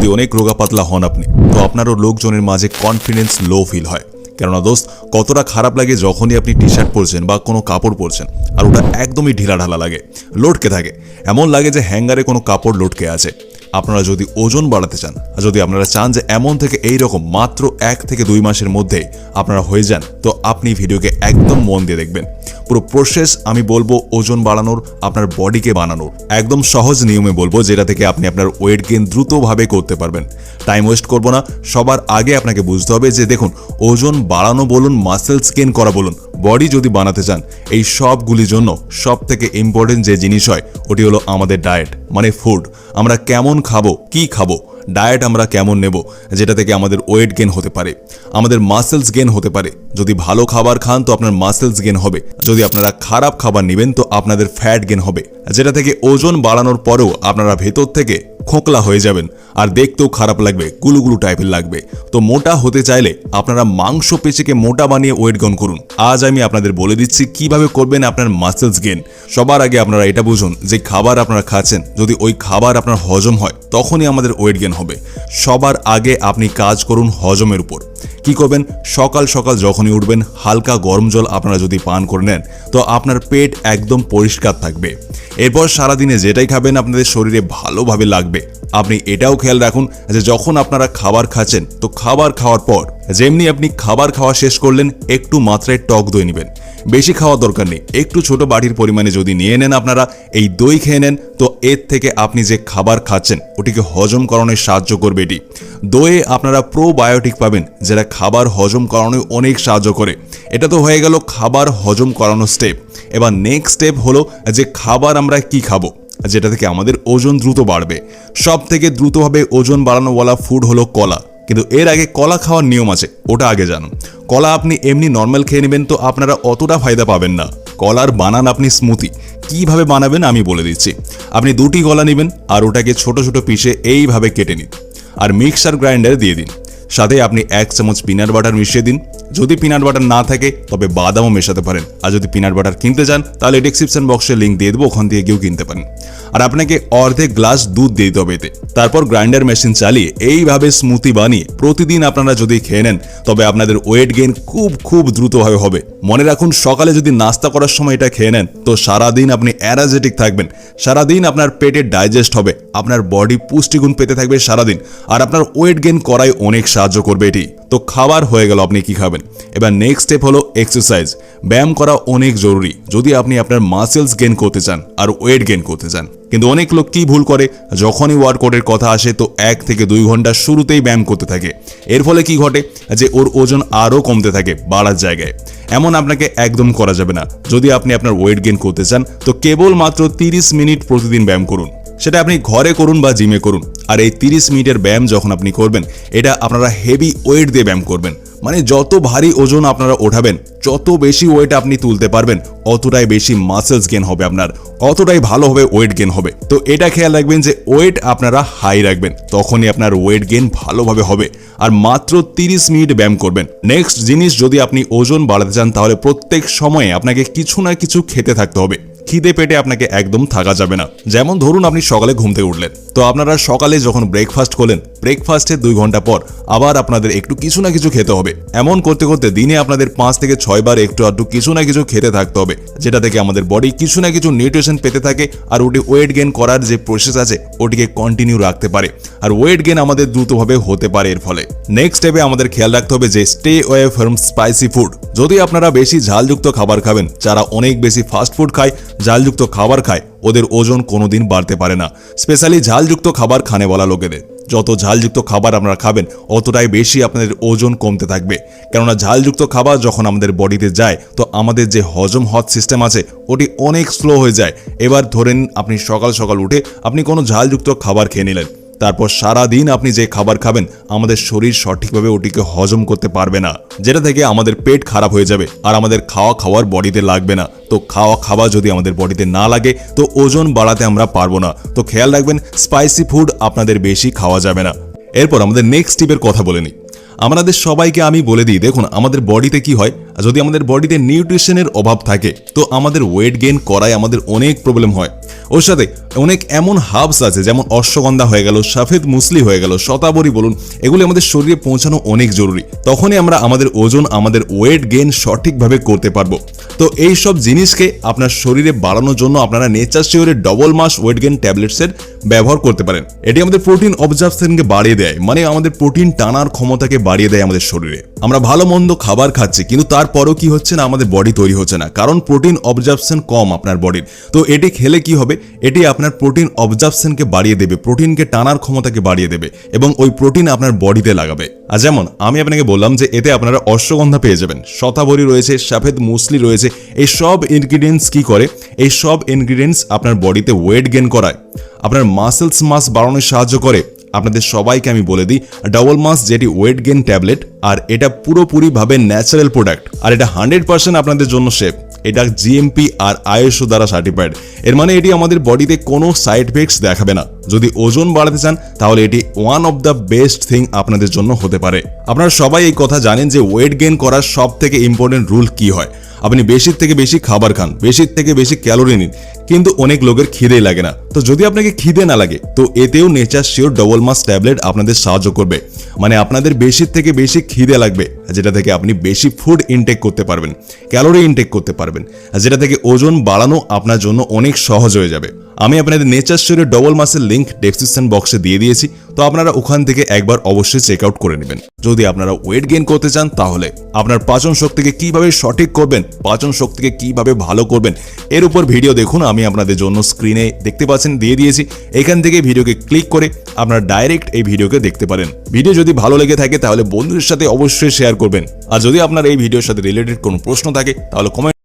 যদি অনেক রোগা পাতলা হন আপনি, তো আপনারও লোকজনের মাঝে কনফিডেন্স লো ফিল হয়। কেননা দোস্ত, কতটা খারাপ লাগে যখনই আপনি টি শার্ট পরছেন বা কোনো কাপড় পরছেন, আর ওটা একদমই ঢিলা ঢালা লাগে, লটকে থাকে। এমন লাগে যে হ্যাঙ্গারে কোনো কাপড় লটকে আছে। আপনারা যদি ওজন বাড়াতে চান, আর যদি আপনারা চান যে এমন থেকে এই রকম মাত্র এক থেকে দুই মাসের মধ্যে আপনারা হয়ে যান, তো আপনি ভিডিওকে একদম মন দিয়ে দেখবেন। পুরো প্রসেস আমি বলব ওজন বাড়ানোর, আপনার বডিকে বানানোর। একদম সহজ নিয়মে বলব যেটা থেকে আপনি আপনার ওয়েট গেইন দ্রুতভাবে করতে পারবেন। টাইম ওয়েস্ট করব না, সবার আগে আপনাকে বুঝতে হবে যে দেখুন, ওজন বাড়ানো বলুন মাসেলস গেইন করা বলুন বডি যদি বানাতে চান, এই সবগুলির জন্য সব থেকে ইম্পর্টেন্ট যে জিনিস হয়, ওটি হলো আমাদের ডায়েট মানে ফুড আমরা কেমন খাব, কি খাব ডায়েট আমরা কেমন নেব, যেটা থেকে আমাদের ওয়েট গেন হতে পারে, আমাদের মাসেলস গেন হতে পারে। যদি ভালো খাবার খান, তো আপনার মাসেলস গেন হবে। যদি আপনারা খারাপ খাবার নেবেন, তো আপনাদের ফ্যাট গেন হবে। যেটা থেকে ওজন বাড়ানোর পরেও আপনারা ভেতর থেকে খোকলা হয়ে যাবেন। আর দেখতেও খারাপ লাগবে, গুলুগুলু টাইপের লাগবে। তো মোটা হতে চাইলে আপনারা মাংস পেশিকে মোটা বানিয়ে ওয়েট গন করুন। আজ আমি আপনাদের বলে দিচ্ছি কীভাবে করবেন আপনার মাসেলস গেন সবার আগে আপনারা এটা বুঝুন যে খাবার আপনারা খাচ্ছেন, যদি ওই খাবার আপনার হজম হয়, তখনই আমাদের ওয়েট গেন হবে। সবার আগে আপনি কাজ করুন হজমের উপর। কি করবেন? সকাল সকাল যখনই উঠবেন, হালকা গরম জল আপনারা যদি পান করে নেন, তো আপনার পেট একদম পরিষ্কার থাকবে। এরপর সারাদিনে যেটাই খাবেন আপনাদের শরীরে ভালোভাবে লাগবে। আপনি এটাও খেয়াল রাখুন যে যখন আপনারা খাবার খাচ্ছেন, তো খাবার খাওয়ার পর যেমনি আপনি খাবার খাওয়া শেষ করলেন, একটু মাত্রায় টক দই নেবেন। বেশি খাওয়া দরকার নেই। একটু ছোট বাটির পরিমাণে যদি নিয়ে নেন আপনারা, এই দই খেয়ে নেন, তো এর থেকে আপনি যে খাবার খাচ্ছেন, ওটিকে হজম করানোয় সাহায্য করবে এটি। দইয়ে আপনারা প্রোবায়োটিক পাবেন, যেটা খাবার হজম করানোয় অনেক সাহায্য করে। এটা তো হয়ে গেল খাবার হজম করানোর স্টেপ এবার নেক্সট স্টেপ হলো যে খাবার আমরা কি খাব? যেটা থেকে আমাদের ওজন দ্রুত বাড়বে। সব থেকে দ্রুতভাবে ওজন বাড়ানোওয়ালা ফুড হলো কলা। কিন্তু এর আগে কলা খাওয়ার নিয়ম আছে, ওটা আগে জানুন। কলা আপনি এমনি নর্মাল খেয়ে নেবেন তো আপনারা অতটা ফায়দা পাবেন না। কলার বানান আপনি স্মুতি কীভাবে বানাবেন আমি বলে দিচ্ছি। আপনি দুটি কলা নেবেন আর ওটাকে ছোট ছোট পিসে এইভাবে কেটে নিন। আর মিক্সার গ্রাইন্ডারে দিয়ে দিন। সাথে আপনি এক চামচ পিনাট বাটার মিশিয়ে দিন। যদি পিনাট বাটার না থাকে, তবে বাদামও মেশাতে পারেন। আর যদি পিনাট বাটার কিনতে চান, তাহলে ডিসক্রিপশন বক্সে লিঙ্ক দিয়ে দেবো, ওখান দিয়ে গিয়েও কিনতে পারেন। আর আপনাকে অর্ধেক গ্লাস দুধ দিয়ে দিতে হবে এতে। তারপর গ্রাইন্ডার মেশিন চালিয়ে এইভাবে স্মুতি বানিয়ে প্রতিদিন আপনারা যদি খেয়ে নেন, তবে আপনাদের ওয়েট গেইন খুব খুব দ্রুতভাবে হবে। মনে রাখুন, সকালে যদি নাস্তা করার সময় এটা খেয়ে নেন, তো সারাদিন আপনি অ্যানার্জেটিক থাকবেন। সারাদিন আপনার পেটে ডাইজেস্ট হবে, আপনার বডি পুষ্টিগুণ পেতে থাকবে সারাদিন, আর আপনার ওয়েট গেইন করায় অনেক সাহায্য করবে এটি। তো খাবার হয়ে গেল, আপনি কি খাবেন? এবার নেক্সট স্টেপ হলো এক্সারসাইজ ব্যায়াম করা অনেক জরুরি, যদি আপনি আপনার মাসেলস গেইন করতে চান, আর ওয়েট গেইন করতে চান। কিন্তু অনেক লোক কি ভুল করে? যখনই ওয়ার্কআউটের কথা আসে তো এক থেকে দুই ঘণ্টা শুরুতেই ব্যায়াম করতে থাকে। এর ফলে কি ঘটে? যে ওর ওজন আরও কমতে থাকে বাড়ার জায়গায়। এমন আপনাকে একদম করা যাবে না। যদি আপনি আপনার ওয়েট গেইন করতে চান, তো কেবল মাত্র তিরিশ মিনিট প্রতিদিন ব্যায়াম করুন। সেটা আপনি ঘরে করুন বা জিমে করুন। আর এই তিরিশ মিনিটের ব্যায়াম যখন আপনি করবেন, এটা আপনারা হেভি ওয়েট দিয়ে ব্যায়াম করবেন। মানে যত ভারী ওজন আপনারা ওঠাবেন, যত বেশি ওয়েট আপনি তুলতে পারবেন, অতটাই বেশি মাসেলস গেন হবে আপনার, অতটাই ভালো হবে ওয়েট গেন হবে। তো এটা খেয়াল রাখবেন যে ওয়েট আপনারা হাই রাখবেন, তখনই আপনার ওয়েট গেন ভালোভাবে হবে। আর মাত্র তিরিশ মিনিট ব্যায়াম করবেন। নেক্সট জিনিস, যদি আপনি ওজন বাড়াতে চান, তাহলে প্রত্যেক সময়ে আপনাকে কিছু না কিছু খেতে থাকতে হবে। খিদে পেটে আপনাকে একদম থাকা যাবে না। যেমন ধরুন আপনি সকালে ঘুম থেকে উঠলেন। তো আপনারা সকালে যখন ব্রেকফাস্ট করলেন ব্রেকফাস্টের দুই ঘণ্টা পর আবার আপনাদের একটু কিছু না কিছু খেতে হবে। এমন করতে করতে দিনে আপনাদের পাঁচ থেকে ছয় বার একটু আধটু কিছু না কিছু খেতে থাকতে হবে, যেটা থেকে আমাদের বডি কিছু না কিছু নিউট্রিশন পেতে থাকে আর ওটি ওয়েট গেন করার যে প্রসেস আছে, ওটিকে কন্টিনিউ রাখতে পারে। আর ওয়েট গেন আমাদের দ্রুতভাবে হতে পারে এর ফলে। নেক্সট স্টেপে আমাদের খেয়াল রাখতে হবে যে stay away from spicy food যদি আপনারা বেশি ঝালযুক্ত খাবার খাবেন, যারা অনেক বেশি ফাস্ট ফুড খায়, ঝালযুক্ত খাবার খায়, ওদের ওজন কোনোদিন বাড়তে পারে না। স্পেশালি ঝালযুক্ত খাবার খানে বলা লোকেদের। যত ঝালযুক্ত খাবার আপনারা খাবেন, অতটাই বেশি আপনাদের ওজন কমতে থাকবে। কেননা ঝালযুক্ত খাবার যখন আমাদের বডিতে যায়, তো আমাদের যে হজম হজ সিস্টেম আছে, ওটি অনেক স্লো হয়ে যায়। এবার ধরেন আপনি সকাল সকাল উঠে আপনি কোনো ঝালযুক্ত খাবার খেয়ে নিলেন। তারপর সারা দিন আপনি যে খাবার খাবেন, আমাদের শরীর সঠিকভাবে ওটিকে হজম করতে পারবে না। যেটা থেকে আমাদের পেট খারাপ হয়ে যাবে আর আমাদের খাওয়া খাওয়ার বডিতে লাগবে না। তো খাওয়া খাওয়া যদি আমাদের বডিতে না লাগে, তো ওজন বাড়াতে আমরা পারব না। তো খেয়াল রাখবেন স্পাইসি ফুড আপনাদের বেশি খাওয়া যাবে না। এরপর আমাদের নেক্সট টিপের কথা বলে নিই। আমাদের সবাইকে আমি বলে দিই, দেখুন, আমাদের বডিতে কি হয়, যদি আমাদের বডিতে নিউট্রিশনের অভাব থাকে, তো আমাদের ওয়েট গেইন করায় আমাদের অনেক প্রবলেম হয়। ওর সাথে অনেক এমন হাবস আছে, যেমন অশ্বগন্ধা হয়ে গেল, সাফেদ মুসলি হয়ে গেল, শতাবরী বলুন, এগুলি আমাদের শরীরে পৌঁছানো অনেক জরুরি। তখনই আমরা আমাদের ওজন, আমাদের ওয়েট গেইন সঠিকভাবে করতে পারব। তো এই সব জিনিসকে আপনার শরীরে বাড়ানোর জন্য আপনারা নেচার শিওরের ডবল মাস ওয়েট গেইন ট্যাবলেটসের ব্যবহার করতে পারেন। এটি আমাদের প্রোটিন অবজারভেশনকে বাড়িয়ে দেয় মানে আমাদের প্রোটিন টানার ক্ষমতাকে বাড়িয়ে দেয় আমাদের শরীরে। আমরা ভালো মন্দ খাবার খাচ্ছি, কিন্তু তারপরেও কি হচ্ছে না, আমাদের বডি তৈরি হচ্ছে না, কারণ প্রোটিন অবজারভেশন কম আপনার বডির তো এটি খেলে কি হবে? এটি আপনার প্রোটিন অবজারভেশনকে বাড়িয়ে দেবে প্রোটিনকে টানার ক্ষমতাকে বাড়িয়ে দেবে এবং ওই প্রোটিন আপনার বডিতে লাগাবে। আর যেমন, আমি আপনাকে বললাম যে এতে আপনারা অশ্বগন্ধা পেয়ে যাবেন, শতাবরী রয়েছে, সাফেদ মুসলি রয়েছে, এই সব ইনগ্রিডিয়েন্টস কি করে? এই সব ইনগ্রিডিয়েন্টস আপনার বডিতে ওয়েট গেন করায়। আপনার মাসেলস মাস বাড়ানোর সাহায্য করে। আপনাদের সবাইকে আমি বলে দিই ডাবল মাস যেটি ওয়েট গেন ট্যাবলেট আর এটা পুরোপুরিভাবে ন্যাচারাল প্রোডাক্ট আর এটা হান্ড্রেড পার্সেন্ট আপনাদের জন্য সেফ এটা জিএমপি আর আইএসও দ্বারা সার্টিফাইড এর মানে এটি আমাদের বডিতে কোনো সাইড এফেক্টস দেখাবে না। যদি ওজন বাড়াতে চান, তাহলে এটি one of the best thing আপনাদের জন্য হতে পারে। আপনারা সবাই এই কথা জানেন যে ওয়েট গেইন করার সব থেকে ইম্পর্টেন্ট রুল কি হয়। আপনি বেশির থেকে বেশি খাবার খান, বেশির থেকে বেশি ক্যালোরি নিন, কিন্তু অনেক লোকের খিদেই লাগে না। তো যদি আপনাকে খিদে না লাগে, তো এতেও nature sure double mass tablet আপনাদের সাহায্য করবে। মানে আপনাদের বেশির থেকে বেশি খিদে লাগবে, যেটা থেকে আপনি বেশি ফুড ইনটেক করতে পারবেন ক্যালোরি ইনটেক করতে পারবেন যেটা থেকে ওজন বাড়ানো আপনার জন্য অনেক সহজ হয়ে যাবে। আমি আপনাদের নেচার শিওরের ডবল মাসের লিঙ্ক ডেসক্রিপশন বক্সে দিয়ে দিয়েছি। তো আপনারা ওখান থেকে একবার অবশ্যই চেক আউট করে নেবেন। যদি আপনারা ওয়েট গেইন করতে চান, তাহলে আপনার পাচন শক্তিকে কীভাবে সঠিক করবেন, পাচন শক্তিকে কীভাবে ভালো করবেন, এর উপর ভিডিও দেখুন। আমি আপনাদের জন্য স্ক্রিনে দেখতে পাচ্ছেন, দিয়ে দিয়েছি। এখান থেকে ভিডিওকে ক্লিক করে আপনারা ডাইরেক্ট এই ভিডিওকে দেখতে পারেন। ভিডিও যদি ভালো লেগে থাকে, তাহলে বন্ধুদের সাথে অবশ্যই শেয়ার করবেন। আর যদি আপনার এই ভিডিওর সাথে রিলেটেড কোনো প্রশ্ন থাকে, তাহলে কমেন্ট